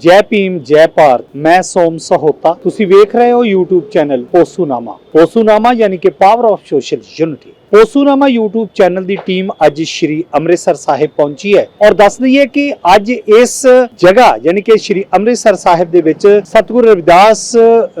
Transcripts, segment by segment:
ਜੈ ਭੀਮ, ਜੈ ਭਾਰਤ, ਮੈਂ ਸੋਮ ਸਹੋਤਾ। ਤੁਸੀਂ ਵੇਖ ਰਹੇ ਹੋ YouTube ਚੈਨਲ ਪੋਸੂਨਾਮਾ। ਪੋਸੂਨਾਮਾ ਯਾਨੀ ਕਿ power of social unity Posunama YouTube channel the team ਅੱਜ ਸ਼੍ਰੀ ਅੰਮ੍ਰਿਤਸਰ ਸਾਹਿਬ ਪਹੁੰਚੀ ਹੈ ਔਰ ਦੱਸ ਦਈਏ ਕਿ ਅੱਜ ਇਸ ਜਗ੍ਹਾ, ਯਾਨੀ ਕਿ ਸ਼੍ਰੀ ਅੰਮ੍ਰਿਤਸਰ ਸਾਹਿਬ ਦੇ ਵਿੱਚ ਸਤਿਗੁਰੂ ਰਵਿਦਾਸ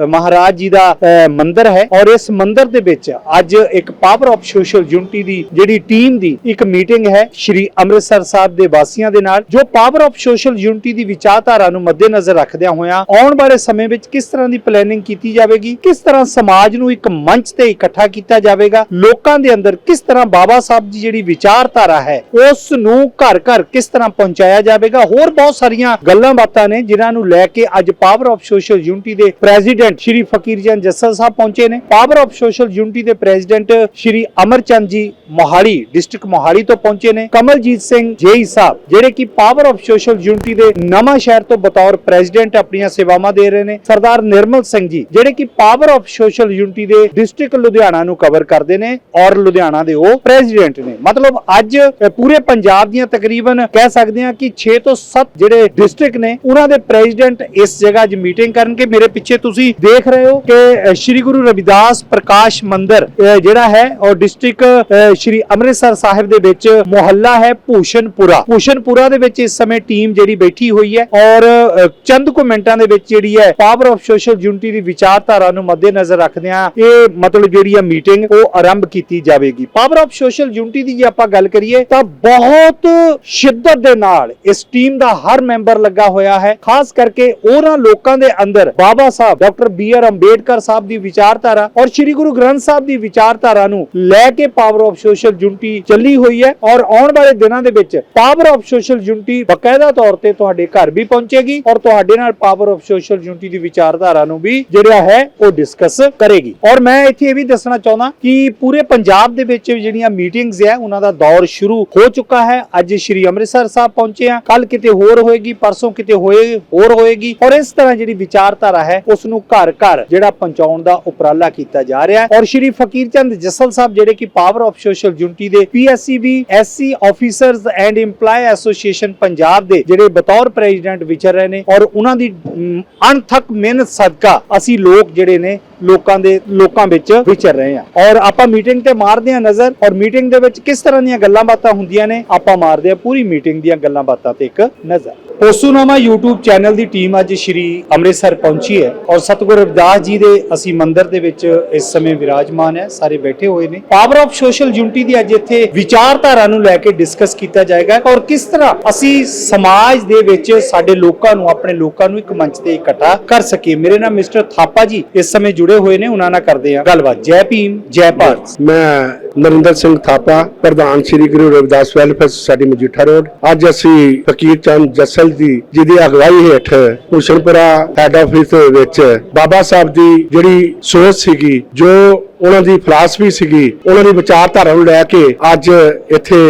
ਮਹਾਰਾਜ ਜੀ ਦਾ ਮੰਦਿਰ ਹੈ ਔਰ ਇਸ ਮੰਦਿਰ ਦੇ ਵਿੱਚ ਅੱਜ ਇੱਕ ਪਾਵਰ ਆਫ ਸੋਸ਼ਲ ਯੂਨਿਟੀ ਦੀ ਜਿਹੜੀ ਟੀਮ ਦੀ ਇੱਕ ਮੀਟਿੰਗ ਹੈ ਸ਼੍ਰੀ ਅੰਮ੍ਰਿਤਸਰ ਸਾਹਿਬ ਦੇ ਵਾਸੀਆਂ ਦੇ ਨਾਲ, ਜੋ ਪਾਵਰ ਆਫ ਸੋਸ਼ਲ ਯੂਨਿਟੀ ਦੀ ਵਿਚਾਰਧਾਰਾ ਨੂੰ ਮੱਦੇਨਜ਼ਰ ਰੱਖਦਿਆਂ ਹੋਇਆਂ ਆਉਣ ਵਾਲੇ ਸਮੇਂ ਵਿੱਚ ਕਿਸ ਤਰ੍ਹਾਂ ਦੀ ਪਲੈਨਿੰਗ ਕੀਤੀ ਜਾਵੇਗੀ, ਕਿਸ ਤਰ੍ਹਾਂ ਸਮਾਜ ਨੂੰ ਇੱਕ ਮੰਚ ਤੇ ਇਕੱਠਾ ਕੀਤਾ ਜਾਵੇਗਾ, ਲੋਕਾਂ ਦੇ ਅੰਦਰ ਕਿਸ ਤਰ੍ਹਾਂ ਬਾਬਾ ਸਾਹਿਬ ਦੀ ਜਿਹੜੀ ਵਿਚਾਰਧਾਰਾ ਹੈ ਉਸ ਨੂੰ ਘਰ ਘਰ ਕਿਸ ਤਰ੍ਹਾਂ ਪਹੁੰਚਾਇਆ ਜਾਵੇਗਾ? ਹੋਰ ਬਹੁਤ ਸਾਰੀਆਂ ਗੱਲਾਂ ਬਾਤਾਂ ਨੇ ਜਿਨ੍ਹਾਂ ਨੂੰ ਲੈ ਕੇ ਅੱਜ ਪਾਵਰ ਆਫ ਸੋਸ਼ਲ ਯੂਨਿਟੀ ਦੇ ਪ੍ਰੈਜ਼ੀਡੈਂਟ ਸ਼੍ਰੀ ਫਕੀਰਜਨ ਜੱਸਲ ਸਾਹਿਬ ਪਹੁੰਚੇ ਨੇ। ਪਾਵਰ ਆਫ ਸੋਸ਼ਲ ਯੂਨਿਟੀ ਦੇ ਪ੍ਰੈਜ਼ੀਡੈਂਟ ਸ਼੍ਰੀ ਅਮਰਚੰਦ ਜੀ ਮੋਹਾਲੀ ਡਿਸਟ੍ਰਿਕਟ ਮੋਹਾਲੀ ਤੋਂ ਪਹੁੰਚੇ ਨੇ। ਕਮਲਜੀਤ ਸਿੰਘ ਜੇਈ ਸਾਹਿਬ, ਜਿਹੜੇ ਕਿ ਪਾਵਰ ਆਫ ਸੋਸ਼ਲ ਯੂਨਿਟੀ ਦੇ ਨਵਾਂ ਸ਼ਹਿਰ ਤੋਂ ਬਤੌਰ ਪ੍ਰੈਜ਼ੀਡੈਂਟ ਆਪਣੀਆਂ ਸੇਵਾਵਾਂ ਦੇ ਰਹੇ ਨੇ। ਸਰਦਾਰ ਨਿਰਮਲ ਸਿੰਘ ਜੀ, ਜਿਹੜੇ ਕਿ ਪਾਵਰ ਆਫ ਸੋਸ਼ਲ ਯੂਨਿਟੀ ਦੇ ਡਿਸਟ੍ਰਿਕਟ ਲੁਧਿਆਣਾ ਨੂੰ ਕਵਰ ਕਰਦੇ ਨੇ ਔਰ ਲੁਧਿਆਣਾ ਦੇ ਉਹ ਪ੍ਰੈਜ਼ੀਡੈਂਟ ਨੇ। ਮਤਲਬ ਅੱਜ ਪੂਰੇ ਪੰਜਾਬ ਦੀਆਂ ਤਕਰੀਬਨ ਕਹਿ ਸਕਦੇ ਹਾਂ ਕਿ 6 ਤੋਂ 7 ਜਿਹੜੇ ਡਿਸਟ੍ਰਿਕਟ ਨੇ, ਉਹਨਾਂ ਦੇ ਪ੍ਰੈਜ਼ੀਡੈਂਟ ਇਸ ਜਗ੍ਹਾ 'ਚ ਮੀਟਿੰਗ ਕਰਨਗੇ। ਮੇਰੇ ਪਿੱਛੇ ਤੁਸੀਂ ਦੇਖ ਰਹੇ ਹੋ ਕਿ ਸ਼੍ਰੀ ਗੁਰੂ ਰਵਿਦਾਸ ਪ੍ਰਕਾਸ਼ ਮੰਦਿਰ ਜਿਹੜਾ ਹੈ ਔਰ ਡਿਸਟ੍ਰਿਕਟ ਸ਼੍ਰੀ ਅੰਮ੍ਰਿਤਸਰ ਸਾਹਿਬ ਦੇ ਵਿੱਚ ਮੁਹੱਲਾ ਹੈ ਭੂਸ਼ਣਪੁਰਾ। ਭੂਸ਼ਣਪੁਰਾ ਦੇ ਵਿੱਚ ਇਸ ਸਮੇਂ ਟੀਮ ਜਿਹੜੀ ਬੈਠੀ ਹੋਈ ਹੈ ਔਰ ਚੰਦ ਕੁ ਮਿੰਟਾਂ ਦੇ ਵਿੱਚ ਜਿਹੜੀ ਹੈ ਪਾਵਰ ਆਫ ਸੋਸ਼ਲ ਯੂਨਿਟੀ ਦੀ ਵਿਚਾਰਧਾਰਾ ਨੂੰ ਮੱਦੇਨਜ਼ਰ ਰੱਖਦਿਆਂ ਇਹ ਮਤਲਬ ਜਿਹੜੀ ਹੈ ਮੀਟਿੰਗ ਉਹ ਆਰੰਭ ਕੀਤੀ ਜਾਵੇ ਜਾਵੇਗੀ। ਪਾਵਰ ਆਫ ਸੋਸ਼ਲ ਯੂਨਿਟੀ ਦੀ ਜੇ ਆਪਾਂ ਗੱਲ ਕਰੀਏ, ਤਾਂ ਬਹੁਤ ਸ਼ਿੱਦਤ ਦੇ ਨਾਲ ਇਸ ਟੀਮ ਦਾ ਹਰ ਮੈਂਬਰ ਲੱਗਾ ਹੋਇਆ ਹੈ। ਖਾਸ ਕਰਕੇ ਉਹਨਾਂ ਲੋਕਾਂ ਦੇ ਅੰਦਰ Baba Sahib doctor B R Ambedkar Sahib ਦੀ ਵਿਚਾਰਧਾਰਾ ਔਰ ਸ੍ਰੀ ਗੁਰੂ ਗ੍ਰੰਥ ਸਾਹਿਬ ਦੀ ਵਿਚਾਰਧਾਰਾ ਨੂੰ ਲੈ ਕੇ ਪਾਵਰ ਆਫ ਸੋਸ਼ਲ ਯੂਨਿਟੀ ਚੱਲੀ ਹੋਈ ਹੈ ਔਰ ਆਉਣ ਵਾਲੇ ਦਿਨਾਂ ਦੇ ਵਿੱਚ ਪਾਵਰ ਆਫ ਸੋਸ਼ਲ ਯੂਨਿਟੀ ਬਕਾਇਦਾ ਤੌਰ ਤੇ ਤੁਹਾਡੇ ਘਰ ਵੀ ਪਹੁੰਚੇਗੀ ਔਰ ਤੁਹਾਡੇ ਨਾਲ ਪਾਵਰ ਆਫ ਸੋਸ਼ਲ ਯੂਨਿਟੀ ਦੀ ਵਿਚਾਰਧਾਰਾ ਨੂੰ ਵੀ ਜਿਹੜਾ ਹੈ, ਉਹ ਡਿਸਕਸ ਕਰੇਗੀ। ਔਰ ਮੈਂ ਇੱਥੇ ਇਹ ਵੀ ਦੱਸਣਾ ਚਾਹੁੰਦਾ ਕਿ ਪੂਰੇ ਪੰਜਾਬ ਦੇ ਵਿੱਚ ਜਿਹੜੀਆਂ ਮੀਟਿੰਗਸ ਹੈ ਉਹਨਾਂ ਦਾ ਦੌਰ ਸ਼ੁਰੂ ਹੋ ਚੁੱਕਾ ਹੈ। ਅੱਜ ਸ਼੍ਰੀ ਅੰਮ੍ਰਿਤਸਰ ਸਾਹਿਬ ਪਹੁੰਚੇ ਆ ਕੱਲ ਕਿਤੇ ਹੋਰ ਹੋਏਗੀ ਪਰਸੋਂ ਕਿਤੇ ਹੋਏ ਹੋਰ ਹੋਏਗੀ। ਔਰ ਇਸ ਤਰ੍ਹਾਂ ਜਿਹੜੀ ਵਿਚਾਰਧਾਰਾ ਹੈ ਉਸ ਨੂੰ ਘਰ ਘਰ ਜਿਹੜਾ ਪਹੁੰਚਾਉਣ ਦਾ ਉਪਰਾਲਾ ਕੀਤਾ ਜਾ ਰਿਹਾ ਹੈ। ਔਰ ਸ਼੍ਰੀ ਫਕੀਰ ਚੰਦ ਜਸਲ ਸਾਹਿਬ ਜਿਹੜੇ ਕਿ ਪਾਵਰ ਆਫ ਸੋਸ਼ਲ ਯੂਨਿਟੀ ਦੇ PSCB SC officers and EMPLOYE association Punjab ਦੇ ਜਿਹੜੇ ਬਤੌਰ ਪ੍ਰੈਜ਼ੀਡੈਂਟ ਵਿਚਰ ਰਹੇ ਨੇ। ਔਰ ਉਹਨਾਂ ਦੀ ਅਮ, ਅਣਥੱਕ ਮਿਹਨਤ ਸਦਕਾ ਅਸੀਂ ਲੋਕ ਜਿਹੜੇ ਨੇ ਲੋਕਾਂ ਦੇ ਲੋਕਾਂ ਵਿੱਚ ਵਿਚਰ ਰਹੇ ਆ। ਔਰ ਆਪਾਂ ਮੀਟਿੰਗ ਤੇ ਮਾਰਦੇ ਆ ਨਜ਼ਰ ਔਰ ਮੀਟਿੰਗ ਦੇ ਵਿੱਚ ਕਿਸ ਤਰ੍ਹਾਂ ਦੀਆਂ ਗੱਲਾਂ ਬਾਤਾਂ ਹੁੰਦੀਆਂ ਨੇ, ਆਪਾਂ ਮਾਰਦੇ ਆ ਪੂਰੀ ਮੀਟਿੰਗ ਦੀਆਂ ਗੱਲਾਂ ਬਾਤਾਂ ਤੇ ਇੱਕ ਨਜ਼ਰ। ਪੋਸੂਨਾਮਾ YouTube ਚੈਨਲ ਦੀ ਟੀਮ ਅੱਜ ਸ਼੍ਰੀ ਅੰਮ੍ਰਿਤਸਰ ਪਹੁੰਚੀ ਹੈ ਔਰ ਸਤਿਗੁਰੂ ਰਵਿਦਾਸ ਜੀ ਦੇ ਅਸੀਂ ਮੰਦਿਰ ਦੇ ਵਿੱਚ ਇਸ ਸਮੇਂ ਵਿਰਾਜਮਾਨ ਹੈ, ਸਾਰੇ ਬੈਠੇ ਹੋਏ ਨੇ। ਪਾਵਰ ਆਫ ਸੋਸ਼ਲ ਯੂਨਿਟੀ ਦੀ ਅੱਜ ਇੱਥੇ ਵਿਚਾਰਧਾਰਾ ਨੂੰ ਲੈ ਕੇ ਡਿਸਕਸ ਕੀਤਾ ਜਾਏਗਾ ਔਰ ਕਿਸ ਤਰ੍ਹਾਂ ਅਸੀਂ ਸਮਾਜ ਦੇ ਵਿੱਚ ਸਾਡੇ ਲੋਕਾਂ ਨੂੰ, ਆਪਣੇ ਲੋਕਾਂ ਨੂੰ ਇੱਕ ਮੰਚ ਤੇ ਇਕੱਠਾ ਕਰ ਸਕੀਏ। ਮੇਰੇ ਨਾਲ ਮਿਸਟਰ ਥਾਪਾ ਜੀ ਇਸ ਸਮੇਂ ਜੁੜੇ ਹੋਏ ਨੇ, ਉਹਨਾਂ ਨਾਲ ਕਰਦੇ ਹਾਂ ਗੱਲਬਾਤ। ਜੈ ਭੀਮ, ਜੈ ਭਾਰਤ। ਮੈਂ ਨਰਿੰਦਰ ਸਿੰਘ ਥਾਪਾ, ਪ੍ਰਧਾਨ Shri Guru Ravidas welfare society Majitha road. ਅੱਜ ਅਸੀਂ ਫਕੀਰ ਚੰਦ ਜਸਲ ਦੀ ਜਿਹਦੀ ਅਗਵਾਈ ਹੇਠ ਹੁਸ਼ਨਪੁਰਾ ਹੈੱਡ ਆਫਿਸ ਵਿੱਚ ਬਾਬਾ ਸਾਹਿਬ ਦੀ ਜਿਹੜੀ ਸੋਚ ਸੀਗੀ, ਜੋ ਉਹਨਾਂ ਦੀ ਫਲਸਫੀ ਸੀਗੀ, ਉਹਨਾਂ ਦੀ ਵਿਚਾਰਧਾਰਾ ਨੂੰ ਲੈ ਕੇ ਅੱਜ ਇੱਥੇ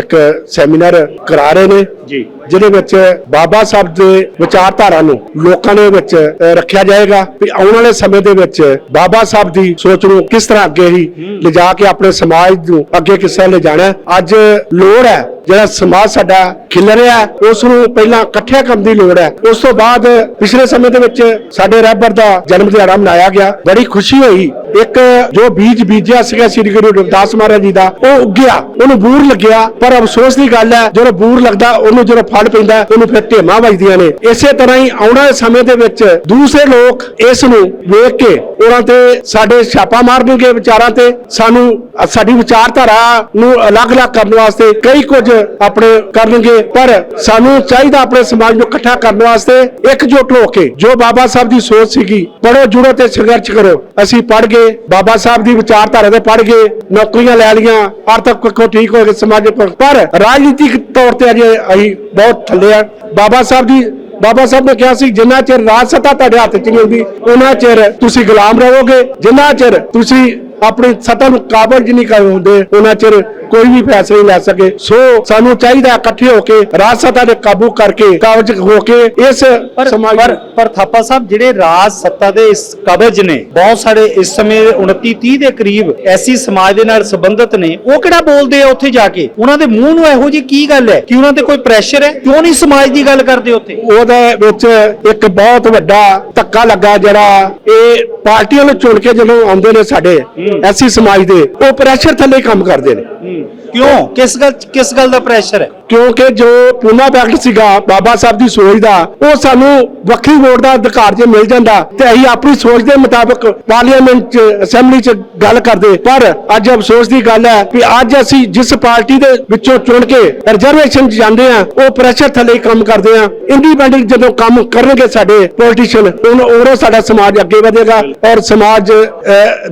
ਇੱਕ ਸੈਮੀਨਾਰ ਕਰਾ ਰਹੇ ਨੇ। ਜੀ। ਜਿਹਦੇ ਵਿੱਚ ਬਾਬਾ ਸਾਹਿਬ ਦੇ ਵਿਚਾਰਧਾਰਾ ਨੂੰ ਲੋਕਾਂ ਦੇ ਵਿੱਚ ਰੱਖਿਆ ਜਾਏਗਾ ਵੀ ਆਉਣ ਵਾਲੇ ਸਮੇਂ ਦੇ ਵਿੱਚ ਬਾਬਾ ਸਾਹਿਬ ਦੀ ਸੋਚ ਨੂੰ ਕਿਸ ਤਰ੍ਹਾਂ ਅੱਗੇ ਹੀ ਲਿਜਾ ਕੇ ਆਪਣੇ ਸਮਾਜ ਨੂੰ ਅੱਗੇ ਕਿਸ ਤਰ੍ਹਾਂ ਲਿਜਾਣਾ ਅੱਜ ਲੋੜ ਹੈ, ਜਿਹੜਾ ਸਮਾਜ ਸਾਡਾ ਖਿਲ ਰਿਹਾ ਉਸ ਨੂੰ ਪਹਿਲਾਂ ਇਕੱਠਿਆਂ ਕਰਨ ਦੀ ਲੋੜ ਹੈ। ਉਸ ਤੋਂ ਬਾਅਦ ਪਿਛਲੇ ਸਮੇਂ ਦੇ ਵਿੱਚ ਸਾਡੇ ਰਹਿਬਰ ਦਾ ਜਨਮ ਦਿਹਾੜਾ ਮਨਾਇਆ ਗਿਆ। ਬੜੀ ਖੁਸ਼ੀ ਹੋਈ ਇੱਕ ਜੋ ਬੀਜ ਬੀਜਿਆ ਸੀਗਾ ਸ੍ਰੀ ਗੁਰੂ ਰਵਿਦਾਸ ਮਹਾਰਾਜ ਜੀ ਦਾ, ਉਹ ਉੱਗਿਆ, ਉਹਨੂੰ ਬੂਰ ਲੱਗਿਆ, ਪਰ ਅਫਸੋਸ ਦੀ ਗੱਲ ਹੈ, ਜਦੋਂ ਬੂਰ ਲੱਗਦਾ, ਉਹਨੂੰ ਜਦੋਂ ਫੜ ਪੈਂਦਾ, ਉਹਨੂੰ ਫਿਰ ਢੇਮਾਂ ਵੱਜਦੀਆਂ ਨੇ। ਇਸੇ ਤਰ੍ਹਾਂ ਹੀ ਆਉਣ ਵਾਲੇ ਸਮੇਂ ਦੇ ਵਿੱਚ ਦੂਸਰੇ ਲੋਕ ਇਸ ਨੂੰ ਵੇਖ ਕੇ ਉਹਨਾਂ ਤੇ ਸਾਡੇ ਛਾਪਾ ਮਾਰਨਗੇ ਵਿਚਾਰਾਂ ਤੇ, ਸਾਨੂੰ, ਸਾਡੀ ਵਿਚਾਰਧਾਰਾ ਨੂੰ ਅਲੱਗ-ਅਲੱਗ ਕਰਨ ਵਾਸਤੇ ਕਈ ਕੁਝ ਆਪਣੇ ਕਰਨਗੇ, ਪਰ ਸਾਨੂੰ ਚਾਹੀਦਾ ਆਪਣੇ ਸਮਾਜ ਨੂੰ ਇਕੱਠਾ ਕਰਨ ਵਾਸਤੇ ਇਕਜੁੱਟ ਹੋ ਕੇ, ਜੋ ਬਾਬਾ ਸਾਹਿਬ ਦੀ ਸੋਚ ਸੀਗੀ ਪੜੋ ਜੁੜੋ ਤੇ ਸੰਘਰਸ਼ ਕਰੋ। ਅਸੀਂ ਪੜ ਗਏ ਬਾਬਾ ਸਾਹਿਬ ਦੀ ਵਿਚਾਰਧਾਰਾ ਤੇ ਪੜ ਗਏ, ਨੌਕਰੀਆਂ ਲੈ ਲਈਆਂ ਆਰਥਿਕ ਪੱਖੋਂ ਠੀਕ ਹੋ ਗਏ ਸਮਾਜਿਕ ਪੱਖ ਪਰ ਰਾਜਨੀਤਿਕ ਤੌਰ ਤੇ ਅਜੇ ਅਸੀਂ ਬਹੁਤ ਥੱਲੇ ਆ। ਬਾਬਾ ਸਾਹਿਬ ਦੀ ਬਾਬਾ ਸਾਹਿਬ ਨੇ ਕਿਹਾ ਸੀ, ਜਿੰਨਾ ਚਿਰ ਰਾਜ ਸੱਤਾ ਤੁਹਾਡੇ ਹੱਥ 'ਚ ਨਹੀਂ ਹੁੰਦੀ ਉਹਨਾਂ ਚਿਰ ਤੁਸੀਂ ਗੁਲਾਮ ਰਹੋਗੇ, ਜਿੰਨਾ ਚਿਰ ਤੁਸੀਂ ਆਪਣੀ ਸੱਤਾ ਨੂੰ ਕਾਬਜ ਨਹੀਂ ਕਰ ਹੁੰਦੇ ਉਹਨਾਂ ਚਿਰ ਕੋਈ ਵੀ ਫੈਸਲਾ ਨਹੀਂ ਲੈ ਸਕੇ। ਸੋ ਸਾਨੂੰ ਚਾਹੀਦਾ ਇਕੱਠੇ ਹੋ ਕੇ ਰਾਜ ਸੱਤਾ ਦੇ ਕਾਬੂ ਕਰਕੇ ਕਾਬਜ ਹੋ ਕੇ ਇਸ ਪਰ ਪਰ ਥਾਪਾ ਸਾਹਿਬ ਜਿਹੜੇ ਰਾਜ ਸੱਤਾ ਦੇ ਇਸ ਕਬਜ਼ ਨੇ ਬਹੁਤ ਸਾਰੇ ਇਸ ਸਮੇਂ 29 30 ਦੇ ਕਰੀਬ ਐਸੀ ਸਮਾਜ ਦੇ ਨਾਲ ਸੰਬੰਧਿਤ ਨੇ ਉਹ ਕਿਹੜਾ ਬੋਲਦੇ ਆ ਉੱਥੇ ਜਾ ਕੇ? ਉਹਨਾਂ ਦੇ ਮੂੰਹ ਨੂੰ ਇਹੋ ਜੀ ਕੀ ਗੱਲ ਹੈ ਕਿ ਉਹਨਾਂ ਤੇ ਕੋਈ ਪ੍ਰੈਸ਼ਰ ਹੈ? ਕਿਉਂ ਨਹੀਂ ਸਮਾਜ ਦੀ ਗੱਲ ਕਰਦੇ ਉੱਥੇ? ਉਹਦੇ ਵਿੱਚ ਇੱਕ ਬਹੁਤ ਵੱਡਾ ਧੱਕਾ ਲੱਗਾ ਜਿਹੜਾ ਇਹ ਪਾਰਟੀਆਂ ਨੂੰ ਚੁਣ ਕੇ ਜਦੋਂ ਆਉਂਦੇ ਨੇ ਸਾਡੇ ਐਸੀ ਸਮਾਜ ਦੇ ਉਹ ਪ੍ਰੈਸ਼ਰ ਥੱਲੇ ਕੰਮ ਕਰਦੇ ਨੇ। ਕਿਉਂ? ਕਿਸ ਗੱਲ ਕਿਸ ਗੱਲ ਦਾ ਪ੍ਰੈਸ਼ਰ ਹੈ? ਕਿਉਂਕਿ ਜੋ ਪੂਨਾ ਪੈਕਟ ਸੀਗਾ ਬਾਬਾ ਸਾਹਿਬ ਦੀ ਸੋਚ ਦਾ ਉਹ ਸਾਨੂੰ ਵੱਖਰੀ ਵੋਟ ਦਾ ਅਧਿਕਾਰ ਜੇ ਮਿਲ ਜਾਂਦਾ ਤੇ ਅਸੀਂ ਆਪਣੀ ਸੋਚ ਦੇ ਮੁਤਾਬਕ ਪਾਰਲੀਮੈਂਟ ਚ ਅਸੈਂਬਲੀ ਚ ਗੱਲ ਕਰਦੇ। ਪਰ ਅੱਜ ਅਫਸੋਸ ਦੀ ਗੱਲ ਹੈ ਕਿ ਅੱਜ ਅਸੀਂ ਜਿਸ ਪਾਰਟੀ ਦੇ ਵਿੱਚੋਂ ਚੁਣ ਕੇ ਰਿਜ਼ਰਵੇਸ਼ਨ ਚ ਜਾਂਦੇ ਆ ਉਹ ਪ੍ਰੈਸ਼ਰ ਥੱਲੇ ਹੀ ਕੰਮ ਕਰਦੇ ਆ ਇੰਡੀਪੈਂਡੈਂਟ ਜਦੋਂ ਕੰਮ ਕਰਨਗੇ ਸਾਡੇ ਪੋਲੀਟੀਸ਼ੀਅਨ ਉਹ ਸਾਡਾ ਸਮਾਜ ਅੱਗੇ ਵਧੇਗਾ ਔਰ ਸਮਾਜ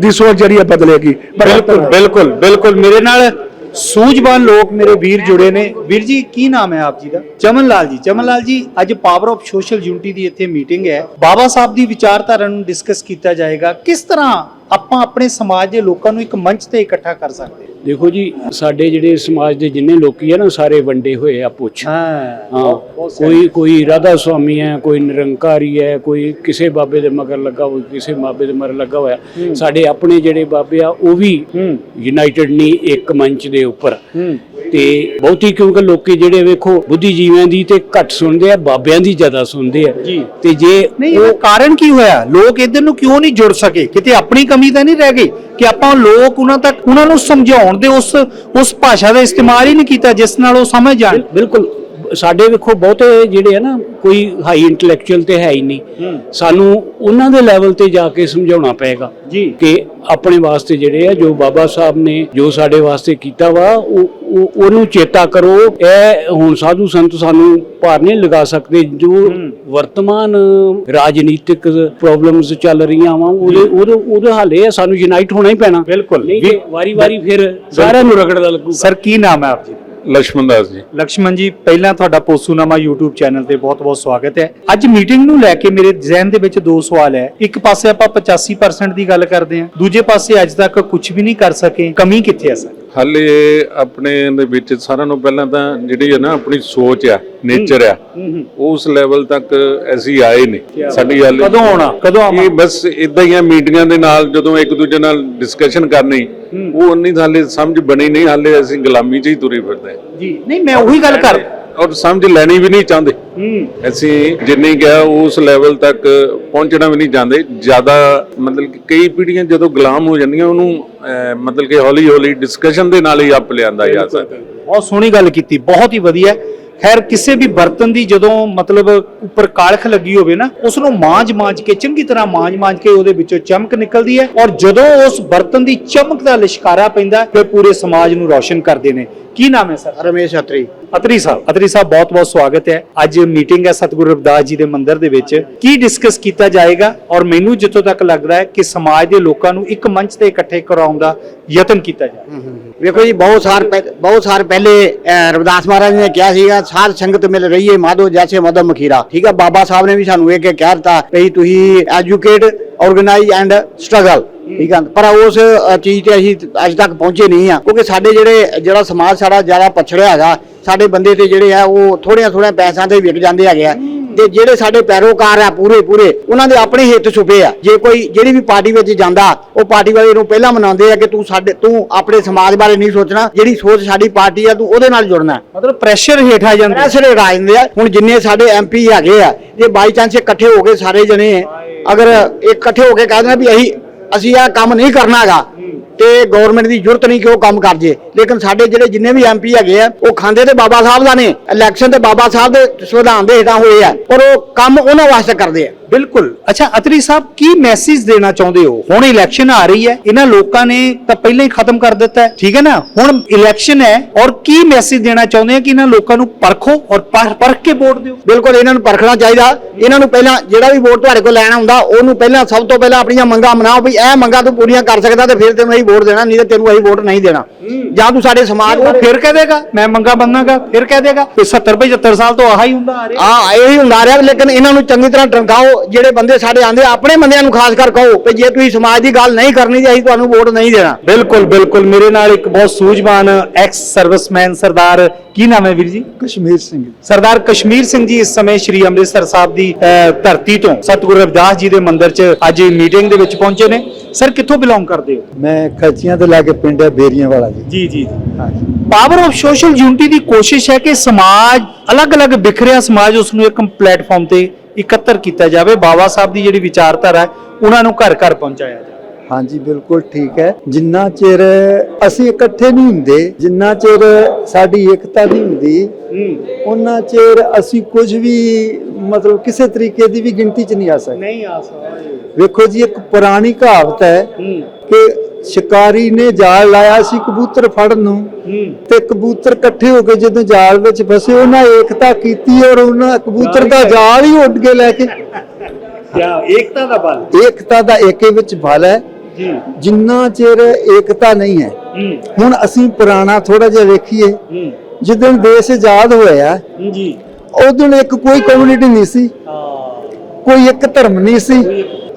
ਦੀ ਸੋਚ ਜਿਹੜੀ ਬਦਲੇਗੀ। ਬਿਲਕੁਲ ਬਿਲਕੁਲ ਬਿਲਕੁਲ। ਮੇਰੇ ਨਾਲ ਸੂਝਵਾਨ ਲੋਕ ਮੇਰੇ ਵੀਰ ਜੁੜੇ ਨੇ। ਵੀਰ ਜੀ, ਕੀ ਨਾਮ ਹੈ ਆਪ ਜੀ ਦਾ? ਚਮਨ ਲਾਲ ਜੀ। ਚਮਨ ਲਾਲ ਜੀ, ਅੱਜ ਪਾਵਰ ਆਫ ਸੋਸ਼ਲ ਯੂਨਿਟੀ ਦੀ ਇੱਥੇ ਮੀਟਿੰਗ ਹੈ। ਬਾਬਾ ਸਾਹਿਬ ਦੀ ਵਿਚਾਰਧਾਰਾ ਨੂੰ ਡਿਸਕਸ ਕੀਤਾ ਜਾਏਗਾ। ਕਿਸ ਤਰ੍ਹਾਂ ਆਪਾਂ ਆਪਣੇ ਸਮਾਜ ਦੇ ਲੋਕਾਂ ਨੂੰ ਇੱਕ ਮੰਚ ਤੇ ਇਕੱਠਾ ਕਰ ਸਕਦੇ ਹਾਂ? ਦੇਖੋ ਜੀ ਸਾਡੇ ਜਿਹੜੇ ਸਮਾਜ ਦੇ ਜਿੰਨੇ ਲੋਕੀ ਆ ਨਾ ਸਾਰੇ ਵੰਡੇ ਹੋਏ ਆ ਪੁੱਛ। ਹਾਂ ਕੋਈ ਕੋਈ ਰਾਧਾ ਸੁਆਮੀ ਹੈ ਕੋਈ ਨਿਰੰਕਾਰੀ ਹੈ ਕੋਈ ਕਿਸੇ ਬਾਬੇ ਦੇ ਮਗਰ ਲੱਗਾ ਹੋਇਆ ਕਿਸੇ ਬਾਬੇ ਦੇ ਮਗਰ ਲੱਗਾ ਹੋਇਆ। ਸਾਡੇ ਆਪਣੇ ਜਿਹੜੇ ਬਾਬੇ ਆ ਉਹ ਵੀ ਯੂਨਾਈਟਿਡ ਨਹੀਂ ਇੱਕ ਮੰਚ ਦੇ ਉੱਪਰ। ਤੇ ਬਹੁਤੀ ਕਿਉਂਕਿ ਲੋਕੀ ਜਿਹੜੇ ਵੇਖੋ ਬੁੱਧੀਜੀਵੀਆਂ ਦੀ ਤੇ ਘੱਟ ਸੁਣਦੇ ਆ ਬਾਬਿਆਂ ਦੀ ਜ਼ਿਆਦਾ ਸੁਣਦੇ ਆ। ਤੇ ਜੇ ਉਹ ਕਾਰਨ ਕੀ ਹੋਇਆ? ਲੋਕ ਇਧਰ ਨੂੰ ਕਿਉਂ ਨਹੀਂ ਜੁੜ ਸਕੇ? ਕਿਤੇ ਆਪਣੀ ਕਮੀ ਤਾਂ ਨਹੀਂ ਰਹਿ ਗਈ? ਕਿ ਆਪਾਂ ਲੋਕ ਉਹਨਾਂ ਤੱਕ, ਉਹਨਾਂ ਨੂੰ ਸਮਝਾਉਣ ਦੇ ਉਸ ਉਸ ਭਾਸ਼ਾ ਦਾ ਇਸਤੇਮਾਲ ਹੀ ਨਹੀਂ ਕੀਤਾ ਜਿਸ ਨਾਲ ਉਹ ਸਮਝ ਜਾਣ। ਬਿਲਕੁਲ। ਸਾਡੇ ਵੇਖੋ ਬਹੁਤੇ ਜਿਹੜੇ ਆ ਨਾ ਕੋਈ ਹਾਈ ਇੰਟੈਲੈਕਚੁਅਲ ਤੇ ਹੈ ਹੀ ਨਹੀਂ। ਸਾਨੂੰ ਉਹਨਾਂ ਦੇ ਲੈਵਲ ਤੇ ਜਾ ਕੇ ਸਮਝਾਉਣਾ ਪਏਗਾ। ਕਿ ਆਪਣੇ ਵਾਸਤੇ ਜਿਹੜੇ ਆ ਜੋ ਬਾਬਾ ਸਾਹਿਬ ਨੇ ਜੋ ਸਾਡੇ ਵਾਸਤੇ ਕੀਤਾ ਵਾ ਉਹ ਉਹ- ਉਹਨੂੰ ਚੇਤਾ ਕਰੋ। ਇਹ ਹੁਣ ਸਾਧੂ ਸੰਤ ਸਾਨੂੰ ਭਾਰ ਨਹੀਂ ਲਗਾ ਸਕਦੇ ਜੋ ਵਰਤਮਾਨ ਰਾਜਨੀਤਿਕ ਪ੍ਰੋਬਲਮਸ ਚੱਲ ਰਹੀਆਂ ਵਾ ਉਹਦੇ ਉਹਦੇ ਉਹਦੇ ਹਾਲੇ ਆ ਸਾਨੂੰ ਯੂਨਾਈਟ ਹੋਣਾ ਹੀ ਪੈਣਾ। ਬਿਲਕੁਲ। ਵਾਰੀ-ਵਾਰੀ ਫਿਰ ਸਾਰਿਆਂ ਨੂੰ ਰਗੜਦਾ ਲੱਗੂ ਸਰ ਕੀ ਨਾਮ ਹੈ ਆਪ ਜੀ? ਲక్ష్మణ ਦਾਸ ਜੀ। ਲక్ష్ਮਣ ਜੀ ਪਹਿਲਾਂ ਤੁਹਾਡਾ ਪੋਸੂਨਾਮਾ YouTube ਚੈਨਲ ਤੇ ਬਹੁਤ-ਬਹੁਤ ਸਵਾਗਤ ਹੈ। ਅੱਜ ਮੀਟਿੰਗ ਨੂੰ ਲੈ ਕੇ ਮੇਰੇ ਜ਼ਿਹਨ ਦੇ ਵਿੱਚ ਦੋ ਸਵਾਲ ਹੈ। ਇੱਕ ਪਾਸੇ ਆਪਾਂ 85% ਦੀ ਗੱਲ ਕਰਦੇ ਹਾਂ ਦੂਜੇ ਪਾਸੇ ਅੱਜ ਤੱਕ ਕੁਝ ਵੀ ਨਹੀਂ ਕਰ ਸਕੇ। ਕਮੀ ਕਿੱਥੇ ਹੈ ਸਰ? ਹਾਲੇ ਆਪਣੇ ਦੇ ਵਿੱਚ ਸਾਰਿਆਂ ਨੂੰ ਪਹਿਲਾਂ ਤਾਂ ਜਿਹੜੀ ਹੈ ਨਾ ਆਪਣੀ ਸੋਚ ਆ ਨੇਚਰ ਆ ਉਸ ਲੈਵਲ ਤੱਕ ਅਸੀਂ ਆਏ ਨਹੀਂ। ਸਾਡੀ ਹਾਲੇ ਕਦੋਂ ਆਉਣਾ? ਕਦੋਂ ਆਵਾਂ ਇਹ ਬਸ ਇਦਾਂ ਹੀ ਆ ਮੀਟਿੰਗਾਂ ਦੇ ਨਾਲ ਜਦੋਂ ਇੱਕ ਦੂਜੇ ਨਾਲ ਡਿਸਕਸ਼ਨ ਕਰਨੀ ਉਹ ਨਹੀਂ ਹਾਲੇ ਸਮਝ ਬਣੀ ਨਹੀਂ ਹਾਲੇ ਅਸੀਂ ਗੁਲਾਮੀ 'ਚ ਹੀ ਤੁਰੇ ਫਿਰਦੇ ਹਾਂ। ਜੀ ਨਹੀਂ ਮੈਂ ਉਹੀ ਗੱਲ ਕਰ ਔਰ ਸਮਝ ਲੈਣੀ ਵੀ ਨਹੀਂ ਚਾਹੁੰਦੇ। ਹੂੰ। ਅਸੀਂ ਜਿੰਨੀ ਗਿਆ ਉਸ ਲੈਵਲ ਤੱਕ ਪਹੁੰਚਣਾ ਵੀ ਨਹੀਂ ਚਾਹੁੰਦੇ। ਜ਼ਿਆਦਾ ਮਤਲਬ ਕਿ ਕਈ ਪੀੜ੍ਹੀਆਂ ਜਦੋਂ ਗੁਲਾਮ ਹੋ ਜਾਂਦੀਆਂ ਉਹਨੂੰ ਮਤਲਬ ਕਿ ਹੌਲੀ ਹੌਲੀ ਡਿਸਕਸ਼ਨ ਦੇ ਨਾਲ ਹੀ ਆਪ ਲਿਆਂਦਾ ਜਾ ਸਕਦਾ। ਬਹੁਤ ਸੋਹਣੀ ਗੱਲ ਕੀਤੀ ਬਹੁਤ ਹੀ ਵਧੀਆ। ਖੈਰ ਕਿਸੇ ਵੀ ਬਰਤਨ ਦੀ ਜਦੋਂ ਮਤਲਬ ਉੱਪਰ ਕਾਲਖ ਲੱਗੀ ਹੋਵੇ ਨਾ ਉਸ ਨੂੰ ਮਾਂਜ-ਮਾਂਜ ਕੇ ਚੰਗੀ ਤਰ੍ਹਾਂ ਮਾਂਜ-ਮਾਂਜ ਕੇ ਉਹਦੇ ਵਿੱਚੋਂ ਚਮਕ ਨਿਕਲਦੀ ਹੈ ਔਰ ਜਦੋਂ ਉਸ ਬਰਤਨ ਦੀ ਚਮਕ ਦਾ ਲਿਸ਼ਕਾਰਾ ਪੈਂਦਾ ਫਿਰ ਪੂਰੇ ਸਮਾਜ ਨੂੰ ਰੌਸ਼ਨ ਕਰਦੇ ਨੇ। ਕੀ ਨਾਮ ਹੈ ਸਰ? ਰਮੇਸ਼ ਅਤਰੀ। ਅਤਰੀ ਸਾਹਿਬ ਅਤਰੀ ਸਾਹਿਬ ਬਹੁਤ ਬਹੁਤ ਸਵਾਗਤ ਹੈ। ਅੱਜ ਮੀਟਿੰਗ ਹੈ ਸਤਿਗੁਰੂ ਰਵਿਦਾਸ ਜੀ ਦੇ ਮੰਦਿਰ ਦੇ ਵਿੱਚ। ਕੀ ਡਿਸਕਸ ਕੀਤਾ ਜਾਏਗਾ? ਔਰ ਮੈਨੂੰ ਜਿੱਥੋਂ ਤੱਕ ਲੱਗਦਾ ਹੈ ਕਿ ਸਮਾਜ ਦੇ ਲੋਕਾਂ ਨੂੰ ਇੱਕ ਮੰਚ ਤੇ ਇਕੱਠੇ ਕਰਾਉਣ ਦਾ ਯਤਨ ਕੀਤਾ ਜਾਏ। ਵੇਖੋ ਜੀ ਬਹੁਤ ਸਾਲ ਬਹੁਤ ਸਾਲ ਪਹਿਲੇ ਰਵਿਦਾਸ ਮਹਾਰਾਜ ਨੇ ਕਿਹਾ ਸੀਗਾ ਸਾਧ ਸੰਗਤ ਮਿਲ ਰਹੀ ਹੈ ਮਾਧੋ ਜੈਸੇ ਮਦਮ ਮਖੀਰਾ। ਠੀਕ ਹੈ ਬਾਬਾ ਸਾਹਿਬ ਨੇ ਵੀ ਸਾਨੂੰ ਇਹ ਕਹਿ ਦਿੱਤਾ ਵੀ ਤੁਸੀਂ ਐਜੂਕੇਟ ਆਰਗੇਨਾਈਜ਼ ਐਂਡ ਸਟਰਗਲ ਠੀਕ ਹੈ ਪਰ ਉਸ ਚੀਜ਼ ਤੇ ਅਸੀਂ ਅੱਜ ਤੱਕ ਪਹੁੰਚੇ ਨਹੀਂ ਆ। ਕਿਉਂਕਿ ਸਾਡੇ ਜਿਹੜੇ, ਜਿਹੜਾ ਸਮਾਜ ਸਾਡਾ ਜ਼ਿਆਦਾ ਪਛੜਿਆ ਹੈਗਾ, ਸਾਡੇ ਬੰਦੇ ਤੇ ਜਿਹੜੇ ਆ, ਉਹ ਥੋੜੀਆਂ ਥੋੜੀਆਂ ਪੈਸਿਆਂ ਤੇ ਵਿਕ ਜਾਂਦੇ ਹੈਗੇ ਆ। ਤੇ ਜਿਹੜੇ ਸਾਡੇ ਪੈਰੋਕਾਰ ਆ ਪੂਰੇ ਪੂਰੇ ਉਹਨਾਂ ਦੇ ਆਪਣੇ ਹਿੱਤ ਛੁਪੇ ਆ। ਜੇ ਕੋਈ ਜਿਹੜੀ ਵੀ ਪਾਰਟੀ ਵਿੱਚ ਜਾਂਦਾ ਉਹ ਪਾਰਟੀ ਵਾਲੇ ਨੂੰ ਪਹਿਲਾਂ ਮਨਾਉਂਦੇ ਆ ਕਿ ਤੂੰ ਸਾਡੇ ਤੂੰ ਆਪਣੇ ਸਮਾਜ ਬਾਰੇ ਨਹੀਂ ਸੋਚਣਾ ਜਿਹੜੀ ਸੋਚ ਸਾਡੀ ਪਾਰਟੀ ਆ ਤੂੰ ਉਹਦੇ ਨਾਲ ਜੁੜਨਾ। ਮਤਲਬ ਪ੍ਰੈਸ਼ਰ ਹੇਠ ਆ ਜਾਂਦਾ ਐਸਰੇ ਰਾਜ ਦਿੰਦੇ ਆ ਹੁਣ ਜਿੰਨੇ ਸਾਡੇ ਐਮਪੀ ਹੈਗੇ ਆ ਜੇ ਬਾਈ ਚਾਂਸ ਇਕੱਠੇ ਹੋ ਕੇ ਸਾਰੇ ਜਣੇ ਅਗਰ ਇਕੱਠੇ ਹੋ ਕੇ ਕਹਿ ਦੇਣਾ ਵੀ ਅਸੀਂ ਅਸੀਂ ਇਹ ਕੰਮ ਨਹੀਂ ਕਰਨਾ ਹੈਗਾ ਤੇ ਗਵਰਨਮੈਂਟ ਦੀ ਜ਼ਰੂਰਤ ਨਹੀਂ ਕਿ ਉਹ ਕੰਮ ਕਰ ਜੇ। ਲੇਕਿਨ ਸਾਡੇ ਜਿਹੜੇ ਜਿੰਨੇ ਵੀ ਐਮਪੀ ਹੈਗੇ ਆ, ਉਹ ਖਾਂਦੇ ਤੇ ਬਾਬਾ ਸਾਹਿਬ ਦਾ ਨੇ। ਇਲੈਕਸ਼ਨ ਤੇ ਬਾਬਾ ਸਾਹਿਬ ਦੇ ਸੰਵਿਧਾਨ ਦੇ ਹੇਠਾਂ ਹੋਏ ਆ। ਪਰ ਉਹ ਕੰਮ ਉਹਨਾਂ ਵਾਸਤੇ ਕਰਦੇ ਆ। ਬਿਲਕੁਲ। ਅੱਛਾ ਅਤਰੀ ਸਾਹਿਬ ਕੀ ਮੈਸੇਜ ਦੇਣਾ ਚਾਹੁੰਦੇ ਹੋ? ਹੁਣ ਇਲੈਕਸ਼ਨ ਆ ਰਹੀ ਹੈ ਇਹਨਾਂ ਲੋਕਾਂ ਨੇ ਤਾਂ ਪਹਿਲਾਂ ਹੀ ਖਤਮ ਕਰ ਦਿੱਤਾ ਹੈ ਠੀਕ ਹੈ ਨਾ? ਹੁਣ ਇਲੈਕਸ਼ਨ ਹੈ ਔਰ ਕੀ ਮੈਸੇਜ ਦੇਣਾ ਚਾਹੁੰਦੇ ਆ ਕਿ ਇਹਨਾਂ ਲੋਕਾਂ ਨੂੰ ਪਰਖੋ ਔਰ ਪਰ- ਪਰਖ ਕੇ ਵੋਟ ਦਿਓ? ਬਿਲਕੁਲ ਇਹਨਾਂ ਨੂੰ ਪਰਖਣਾ ਚਾਹੀਦਾ। ਇਹਨਾਂ ਨੂੰ ਪਹਿਲਾਂ ਜਿਹੜਾ ਵੀ ਵੋਟ ਤੁਹਾਡੇ ਕੋਲ ਲੈਣਾ ਹੁੰਦਾ ਉਹਨੂੰ ਪਹਿਲਾਂ ਸਭ ਤੋਂ ਪਹਿਲਾਂ ਆਪਣੀਆਂ ਮੰਗਾਂ ਮਨਾਓ ਵੀ ਇਹ ਮੰਗਾਂ ਤੂੰ ਪੂਰੀਆਂ ਕਰ ਸਕਦਾ ਤੇ ਫਿਰ ਤੈਨੂੰ ਅਸੀਂ ਵੋਟ ਦੇਣਾ ਨਹੀਂ ਤੇ ਤੈਨੂੰ ਅਸੀਂ ਵੋਟ ਨਹੀਂ ਦੇਣਾ। ਜਾਂ ਤੂੰ ਸਾਡੇ ਸਮਾਜ ਉਹ ਬਾਰੇ ਫਿਰ ਕਹਿ ਦੇਗਾ ਮੈਂ ਮੰਗਾ ਬੰਨਾਗਾ ਫਿਰ ਕਹਿ ਦੇਗਾ ਕਿ 70 75 ਸਾਲ ਤੋਂ ਆਹੀ ਹੁੰਦਾ ਆ ਰਿਹਾ। ਹਾਂ ਇਹ ਹੀ ਹੁੰਦਾ ਰਿਹਾ ਲੇਕਿਨ ਇਹਨਾਂ ਨੂੰ ਚੰਗੀ ਤਰ੍ਹਾਂ ਟਰੰਕਾਓ ਜਿਹੜੇ ਬੰਦੇ ਸਾਡੇ ਆਂਦੇ ਆਪਣੇ ਬੰਦਿਆਂ ਨੂੰ ਖਾਸ ਕਰ ਕਹੋ ਕਿ ਜੇ ਤੁਸੀਂ ਸਮਾਜ ਦੀ ਗੱਲ ਨਹੀਂ ਕਰਨੀ ਤੇ ਅਸੀਂ ਤੁਹਾਨੂੰ ਵੋਟ ਨਹੀਂ ਦੇਣਾ। ਬਿਲਕੁਲ ਬਿਲਕੁਲ। ਮੇਰੇ ਨਾਲ ਇੱਕ ਬਹੁਤ ਸੂਝਵਾਨ ਐਕਸ ਸਰਵਿਸਮੈਨ ਸਰਦਾਰ ਕੀ ਨਾਮ ਹੈ ਵੀਰ ਜੀ? ਕਸ਼ਮੀਰ ਸਿੰਘ। ਸਰਦਾਰ ਕਸ਼ਮੀਰ ਸਿੰਘ ਜੀ ਇਸ ਸਮੇਂ ਸ੍ਰੀ ਅੰਮ੍ਰਿਤਸਰ ਸਾਹਿਬ ਦੀ ਧਰਤੀ ਤੋਂ ਸਤਿਗੁਰੂ ਰਵਿਦਾਸ ਜੀ ਦੇ ਮੰਦਿਰ 'ਚ ਅੱਜ ਮੀਟਿੰਗ ਦੇ ਵਿੱਚ ਪਹੁੰਚੇ ਨੇ। ਸਰ ਕਿੱਥੋਂ ਬਿਲੋਂਗ ਕਰਦੇ ਹੋ? ਮੈਂ ਖਰਚੀਆਂ ਤੋਂ ਲਾ ਕੇ ਪਿੰਡ ਹੈ ਬੇਰੀਆਂ ਵਾਲਾ ਜੀ। ਜੀ ਜੀ ਪਾਵਰ ਆਫ ਸੋਸ਼ਲ ਯੂਨਿਟੀ ਦੀ ਕੋਸ਼ਿਸ਼ ਹੈ ਕਿ ਸਮਾਜ ਅਲੱਗ-ਅਲੱਗ ਬਿਖਰਿਆ ਸਮਾਜ ਉਸ ਨੂੰ ਇੱਕ ਪਲੇਟਫਾਰਮ ਤੇ ਇਕੱਤਰ ਕੀਤਾ ਜਾਵੇ ਬਾਬਾ ਸਾਹਿਬ ਦੀ ਜਿਹੜੀ ਵਿਚਾਰਧਾਰਾ ਹੈ ਉਹਨਾਂ ਨੂੰ ਘਰ-ਘਰ ਪਹੁੰਚਾਇਆ ਜਾਵੇ। ਹਾਂਜੀ ਬਿਲਕੁਲ ਠੀਕ ਹੈ। ਜਿੰਨਾ ਚਿਰ ਅਸੀਂ ਇਕੱਠੇ ਨਹੀਂ ਹੁੰਦੇ ਜਿੰਨਾ ਚਿਰ ਸਾਡੀ ਏਕਤਾ ਨਹੀਂ ਹੁੰਦੀ ਉਹਨਾਂ ਚਿਰ ਅਸੀਂ ਕੁਝ ਵੀ ਮਤਲਬ ਕਿਸੇ ਤਰੀਕੇ ਦੀ ਵੀ ਗਿਣਤੀ 'ਚ ਨਹੀਂ ਆ ਸਕਦੇ। ਨਹੀਂ ਆ ਸਕਦਾ। ਵੇਖੋ ਜੀ ਇੱਕ ਪੁਰਾਣੀ ਕਹਾਵਤ ਹੈ। ਕਿ ਸ਼ਿਕਾਰੀ ਨੇ ਜਾਲ ਲਾਇਆ ਸੀ ਕਬੂਤਰ ਫੜਨ ਨੂੰ ਤੇ ਕਬੂਤਰ ਇਕੱਠੇ ਹੋ ਕੇ ਜਦੋਂ ਜਾਲ ਵਿੱਚ ਫਸੇ ਉਹਨਾਂ ਏਕਤਾ ਕੀਤੀ ਔਰ ਉਹਨਾਂ ਕਬੂਤਰ ਦਾ ਜਾਲ ਹੀ ਉੱਡ ਕੇ ਲੈ ਕੇ ਏਕਤਾ ਦਾ ਬਲ। ਏਕਤਾ ਦਾ ਏਕੇ ਵਿੱਚ ਬਲ ਹੈ। ਜਿੰਨਾ ਚਿਰ ਏਕਤਾ ਨਹੀਂ ਹੈ ਹੁਣ ਅਸੀਂ ਪੁਰਾਣਾ ਥੋੜਾ ਜਿਹਾ ਵੇਖੀਏ। ਜਦੋਂ ਦੇਸ਼ ਆਜ਼ਾਦ ਹੋਇਆ ਜੀ। ਉਦੋਂ ਇੱਕ ਕੋਈ ਕਮਿਊਨਿਟੀ ਨਹੀਂ ਸੀ। ਕੋਈ ਇੱਕ ਧਰਮ ਨਹੀਂ ਸੀ।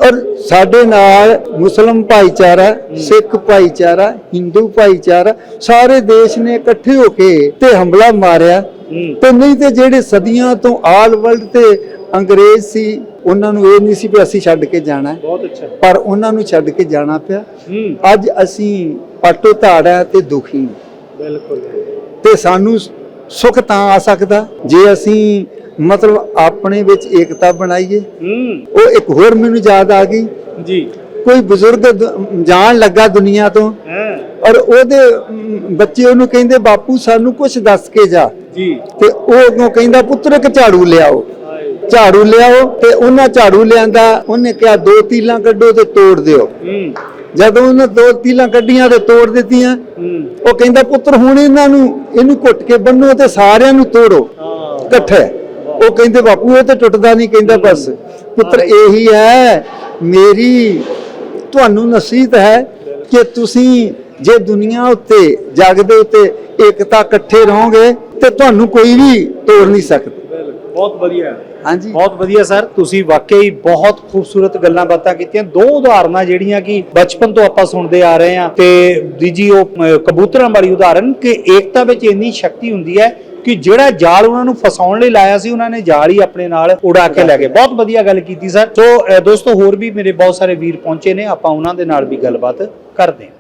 ਔਰ ਸਾਡੇ ਨਾਲ ਮੁਸਲਮ ਭਾਈਚਾਰਾ ਸਿੱਖ ਭਾਈਚਾਰਾ ਹਿੰਦੂ ਭਾਈਚਾਰਾ ਸਾਰੇ ਦੇਸ਼ ਨੇ ਇਕੱਠੇ ਹੋ ਕੇ ਤੇ ਹਮਲਾ ਮਾਰਿਆ। ਤੇ ਨਹੀਂ ਤੇ ਜਿਹੜੇ ਸਦੀਆਂ ਤੋਂ ਆਲ ਵਰਲਡ ਤੇ ਅੰਗਰੇਜ਼ ਸੀ ਉਹਨਾਂ ਨੂੰ ਇਹ ਨਹੀਂ ਸੀ ਵੀ ਅਸੀਂ ਛੱਡ ਕੇ ਜਾਣਾ। ਬਹੁਤ ਅੱਛਾ। ਪਰ ਉਹਨਾਂ ਨੂੰ ਛੱਡ ਕੇ ਜਾਣਾ ਪਿਆ। ਅੱਜ ਅਸੀਂ ਪਾਟੋ ਧਾੜਾ ਤੇ ਦੁਖੀ ਬਿਲਕੁਲ। ਤੇ ਸਾਨੂੰ ਸੁੱਖ ਤਾਂ ਆ ਸਕਦਾ। ਜੇ ਅਸੀਂ ਮਤਲਬ ਆਪਣੇ ਵਿੱਚ ਏਕਤਾ ਬਣਾਈਏ। ਹੂੰ। ਉਹ ਇੱਕ ਹੋਰ ਮੈਨੂੰ ਯਾਦ ਆ ਗਈ। ਜੀ। ਕੋਈ ਬਜ਼ੁਰਗ ਜਾਣ ਲੱਗਾ ਦੁਨੀਆ ਤੋਂ ਔਰ ਉਹਦੇ ਬੱਚੇ ਉਹਨੂੰ ਕਹਿੰਦੇ ਬਾਪੂ ਸਾਨੂੰ ਕੁਝ ਦੱਸ ਕੇ ਜਾ। ਜੀ। ਤੇ ਉਹ ਅੱਗੋਂ ਕਹਿੰਦਾ ਪੁੱਤਰ ਇੱਕ ਝਾੜੂ ਲਿਆਓ। ਝਾੜੂ ਲਿਆਓ ਤੇ ਉਹਨਾਂ ਝਾੜੂ ਲਿਆਂਦਾ। ਉਹਨੇ ਕਿਹਾ ਦੋ ਤੀਲਾਂ ਕੱਢੋ ਤੇ ਤੋੜ ਦਿਓ। ਜਦੋਂ ਉਹਨੇ ਦੋ ਤੀਲਾਂ ਕੱਢੀਆਂ ਤੇ ਤੋੜ ਦਿੱਤੀਆਂ ਉਹ ਕਹਿੰਦਾ ਪੁੱਤਰ ਹੁਣ ਇਹਨਾਂ ਨੂੰ ਇਹਨੂੰ ਘੁੱਟ ਕੇ ਬੰਨੋ ਤੇ ਸਾਰਿਆਂ ਨੂੰ ਤੋੜੋ। ਇਕੱਠੇ। ਉਹ ਕਹਿੰਦੇ ਬਾਪੂ ਇਹ ਤੇ ਟੁੱਟਦਾ ਨਹੀਂ ਕਹਿੰਦਾ ਬਸ। ਪੁੱਤਰ ਇਹੀ ਹੈ ਮੇਰੀ ਤੁਹਾਨੂੰ ਨਸੀਹਤ ਹੈ ਕਿ ਤੁਸੀਂ ਜੇ ਦੁਨੀਆ ਉੱਤੇ ਜਗ ਦੇ ਉੱਤੇ ਏਕਤਾ ਇਕੱਠੇ ਰਹੋਗੇ ਤੇ ਤੁਹਾਨੂੰ ਕੋਈ ਵੀ ਤੋੜ ਨਹੀਂ ਸਕਦਾ। ਬਹੁਤ ਵਧੀਆ। ਹਾਂਜੀ। ਬਹੁਤ ਵਧੀਆ ਸਰ। ਤੁਸੀਂ ਵਾਕਈ ਬਹੁਤ ਖੂਬਸੂਰਤ ਗੱਲਾਂ ਬਾਤਾਂ ਕੀਤੀਆਂ। ਦੋ ਉਦਾਹਰਨਾਂ ਜਿਹੜੀਆਂ ਕਿ ਬਚਪਨ ਤੋਂ ਆਪਾਂ ਸੁਣਦੇ ਆ ਰਹੇ ਹਾਂ। ਤੇ ਦੂਜੀ ਉਹ ਕਬੂਤਰਾਂ ਵਾਲੀ ਉਦਾਹਰਨ ਕਿ ਏਕਤਾ ਵਿੱਚ ਇੰਨੀ ਸ਼ਕਤੀ ਹੁੰਦੀ ਹੈ ਕਿ ਜਿਹੜਾ ਜਾਲ ਉਹਨਾਂ ਨੂੰ ਫਸਾਉਣ ਲਈ ਲਾਇਆ ਸੀ ਉਹਨਾਂ ਨੇ ਜਾਲ ਹੀ ਆਪਣੇ ਨਾਲ ਉਡਾ ਕੇ ਲੈ ਗਏ। ਬਹੁਤ ਵਧੀਆ ਗੱਲ ਕੀਤੀ ਸਰ। ਸੋ ਦੋਸਤੋ ਹੋਰ ਵੀ ਮੇਰੇ ਬਹੁਤ ਸਾਰੇ ਵੀਰ ਪਹੁੰਚੇ ਨੇ ਆਪਾਂ ਉਹਨਾਂ ਦੇ ਨਾਲ ਵੀ ਗੱਲਬਾਤ ਕਰਦੇ ਹਾਂ।